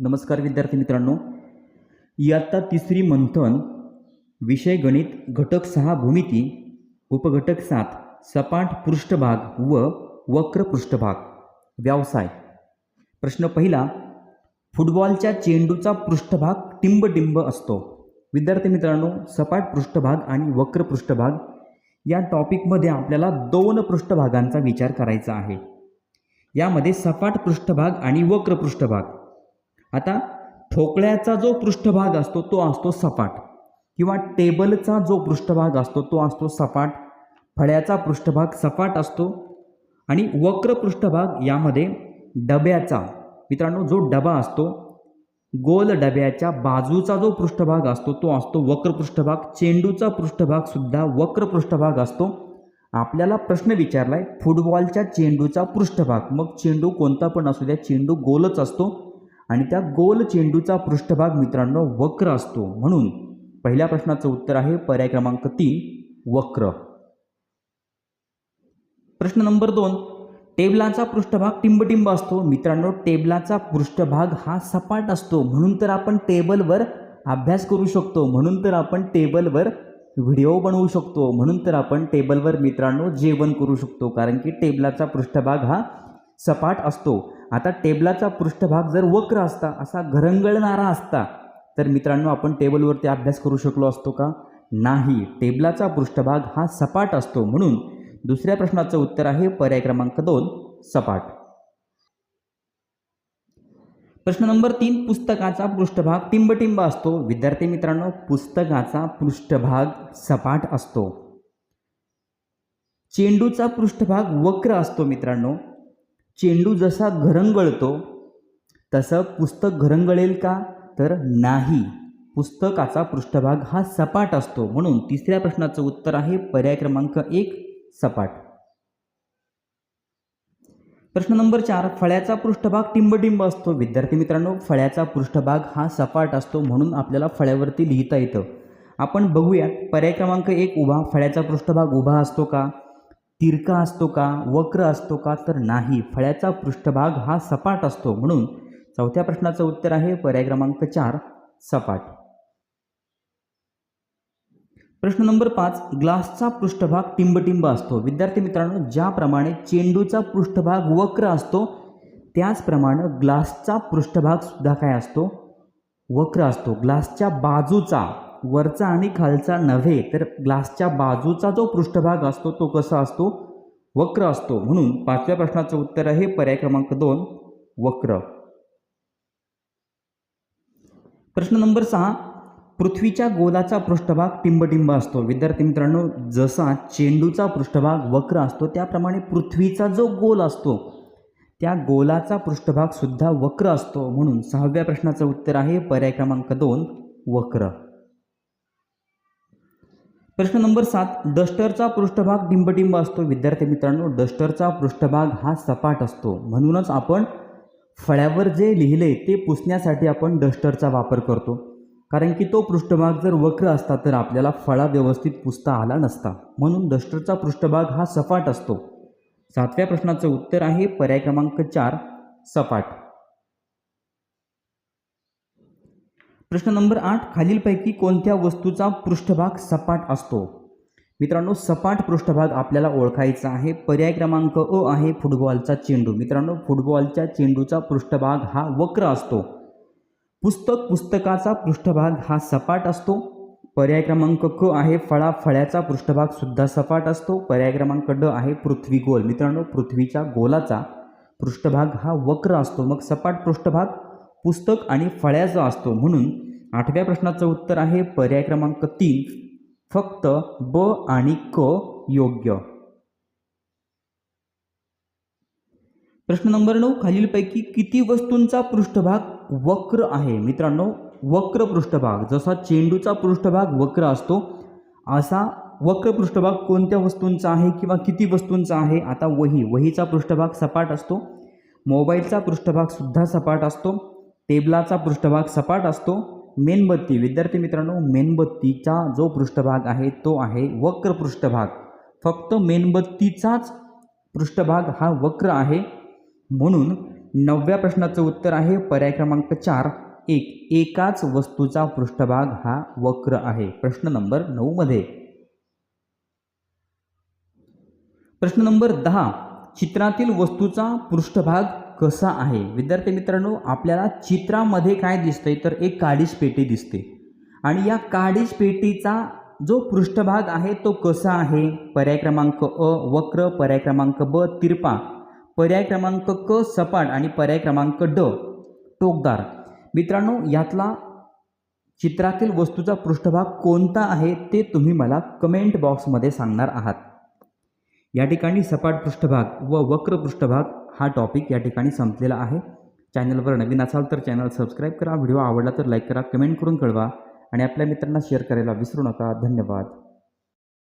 नमस्कार विद्यार्थी मित्रांनो. इयत्ता तिसरी मंथन विषय गणित घटक सहा भूमिती उपघटक सात सपाट पृष्ठभाग व वक्र पृष्ठभाग. व्यवसाय. प्रश्न पहिला फुटबॉलच्या चेंडूचा पृष्ठभाग टिंबटिंब असतो. विद्यार्थी मित्रांनो सपाट पृष्ठभाग आणि वक्र पृष्ठभाग या टॉपिकमध्ये आपल्याला दोन पृष्ठभागांचा विचार करायचा आहे. यामध्ये सपाट पृष्ठभाग आणि वक्र पृष्ठभाग. आता ठोकळ्याचा जो पृष्ठभाग असतो तो असतो सपाट. किंवा टेबलचा जो पृष्ठभाग असतो तो असतो सपाट. फळ्याचा पृष्ठभाग सपाट असतो आणि वक्र पृष्ठभाग यामध्ये डब्याचा मित्रांनो जो डबा असतो गोल डब्याच्या बाजूचा जो पृष्ठभाग असतो तो असतो वक्र पृष्ठभाग. चेंडूचा पृष्ठभागसुद्धा वक्र पृष्ठभाग असतो. आपल्याला प्रश्न विचारलाय फुटबॉलच्या चेंडूचा पृष्ठभाग. मग चेंडू कोणता पण असू द्या चेंडू गोलच असतो. आणि त्या गोल चेंडूचा पृष्ठभाग मित्रांनो वक्र असतो. म्हणून पहिल्या प्रश्नाचं उत्तर आहे पर्याय क्रमांक तीन वक्र. प्रश्न नंबर दोन. टेबलाचा पृष्ठभाग टिंबटिंब असतो. मित्रांनो टेबलाचा पृष्ठभाग हा सपाट असतो. म्हणून तर आपण टेबलवर अभ्यास करू शकतो. म्हणून तर आपण टेबलवर व्हिडिओ बनवू शकतो. म्हणून तर आपण टेबलवर मित्रांनो जेवण करू शकतो. कारण की टेबलाचा पृष्ठभाग हा सपाट असतो. आता टेबलाचा पृष्ठभाग जर वक्र असता असा घरंगळणारा असता तर मित्रांनो आपण टेबलवरती अभ्यास करू शकलो असतो का? नाही. टेबलाचा पृष्ठभाग हा सपाट असतो. म्हणून दुसऱ्या प्रश्नाचं उत्तर आहे पर्याय क्रमांक दोन सपाट. प्रश्न नंबर तीन पुस्तकाचा पृष्ठभाग टिंबटिंब असतो. विद्यार्थी मित्रांनो पुस्तकाचा पृष्ठभाग सपाट असतो. चेंडूचा पृष्ठभाग वक्र असतो मित्रांनो. चेंडू जसा घरंगळतो तसं पुस्तक घरंगळेल का? तर नाही. पुस्तकाचा पृष्ठभाग हा सपाट असतो म्हणून तिसऱ्या प्रश्नाचं उत्तर आहे पर्याय क्रमांक एक सपाट. प्रश्न नंबर चार फळ्याचा पृष्ठभाग टिंबटिंब असतो. विद्यार्थी मित्रांनो फळ्याचा पृष्ठभाग हा सपाट असतो म्हणून आपल्याला फळ्यावरती लिहिता येतं. आपण बघूयात पर्याय क्रमांक एक उभा फळ्याचा पृष्ठभाग उभा असतो का? तिरका असतो का वक्र असतो का तर नाही. फळ्याचा पृष्ठभाग हा सपाट असतो म्हणून चौथ्या प्रश्नाचं उत्तर आहे पर्याय क्रमांक चार सपाट. प्रश्न नंबर पाच ग्लासचा पृष्ठभाग टिंबटिंब असतो. विद्यार्थी मित्रांनो ज्याप्रमाणे चेंडूचा पृष्ठभाग वक्र असतो त्याचप्रमाणे ग्लासचा पृष्ठभाग सुद्धा काय असतो? वक्र असतो. ग्लासच्या बाजूचा वरचा आणि खालचा नव्हे तर ग्लासच्या बाजूचा जो पृष्ठभाग असतो तो कसा असतो? वक्र असतो. म्हणून पाचव्या प्रश्नाचं उत्तर आहे पर्याय क्रमांक दोन वक्र. प्रश्न नंबर सहा पृथ्वीच्या गोलाचा पृष्ठभाग टिंबटिंब असतो. विद्यार्थी मित्रांनो जसा चेंडूचा पृष्ठभाग वक्र असतो त्याप्रमाणे पृथ्वीचा जो गोल असतो त्या गोलाचा पृष्ठभाग सुद्धा वक्र असतो. म्हणून सहाव्या प्रश्नाचं उत्तर आहे पर्याय क्रमांक दोन वक्र. प्रश्न नंबर सात डस्टरचा पृष्ठभाग डिंबटिंब असतो. विद्यार्थी मित्रांनो डस्टरचा पृष्ठभाग हा सपाट असतो. म्हणूनच आपण फळ्यावर जे लिहिले ते पुसण्यासाठी आपण डस्टरचा वापर करतो. कारण की तो पृष्ठभाग जर वक्र असता तर आपल्याला फळा व्यवस्थित पुसता आला नसता. म्हणून डस्टरचा पृष्ठभाग हा सपाट असतो. सातव्या प्रश्नाचं उत्तर आहे पर्याय क्रमांक चार सपाट. प्रश्न नंबर आठ खालीलपैकी कोणत्या वस्तूचा पृष्ठभाग सपाट असतो? मित्रांनो सपाट पृष्ठभाग आपल्याला ओळखायचा आहे. पर्याय क्रमांक अ आहे फुटबॉलचा चेंडू. मित्रांनो फुटबॉलच्या चेंडूचा पृष्ठभाग हा वक्र असतो. पुस्तक पुस्तकाचा पृष्ठभाग हा सपाट असतो. पर्याय क्रमांक क आहे फळा फळ्याचा पृष्ठभाग सुद्धा सपाट असतो. पर्याय क्रमांक ड आहे पृथ्वी गोल. मित्रांनो पृथ्वीच्या गोलाचा पृष्ठभाग हा वक्र असतो. मग सपाट पृष्ठभाग पुस्तक आणि फळ्याचा असतो. म्हणून आठव्या प्रश्नाचं उत्तर आहे पर्याय क्रमांक तीन फक्त ब आणि क योग्य. प्रश्न नंबर नऊ खालीलपैकी किती वस्तूंचा पृष्ठभाग वक्र आहे? मित्रांनो वक्र पृष्ठभाग जसा चेंडूचा पृष्ठभाग वक्र असतो असा वक्र पृष्ठभाग कोणत्या वस्तूंचा आहे किंवा किती वस्तूंचा आहे? आता वही वहीचा पृष्ठभाग सपाट असतो. मोबाईलचा पृष्ठभाग सुद्धा सपाट असतो. टेबलाचा पृष्ठभाग सपाट असतो. मेणबत्ती विद्यार्थी मित्रांनो मेणबत्तीचा जो पृष्ठभाग आहे तो आहे वक्र पृष्ठभाग. फक्त मेणबत्तीचाच पृष्ठभाग हा वक्र आहे. म्हणून नवव्या प्रश्नाचं उत्तर आहे पर्याय क्रमांक चार एक. एकाच वस्तूचा पृष्ठभाग हा वक्र आहे. प्रश्न नंबर नऊमध्ये प्रश्न नंबर दहा. चित्रातील वस्तूचा पृष्ठभाग कसा आहे? विद्यार्थी मित्रांनो आपल्याला चित्रामध्ये काय दिसतंय तर एक काडीच पेटी दिसते. आणि या काडीच पेटीचा जो पृष्ठभाग आहे तो कसा आहे? पर्याय क्रमांक अ वक्र पर्याय क्रमांक ब तिरपा पर्याय क्रमांक क सपाट आणि पर्याय क्रमांक ड टोकदार. मित्रांनो यातला चित्रातील वस्तूचा पृष्ठभाग कोणता आहे ते तुम्ही मला कमेंट बॉक्समध्ये सांगणार आहात. या ठिकाणी सपाट पृष्ठभाग व वक्र पृष्ठभाग हा टॉपिक या ठिकाणी संपलेला आहे. चॅनलवर नवीन असाल तर चॅनल सबस्क्राईब करा. व्हिडिओ आवडला तर लाईक करा कमेंट करून कळवा. आणि आपल्या मित्रांना शेअर करायला विसरू नका. धन्यवाद.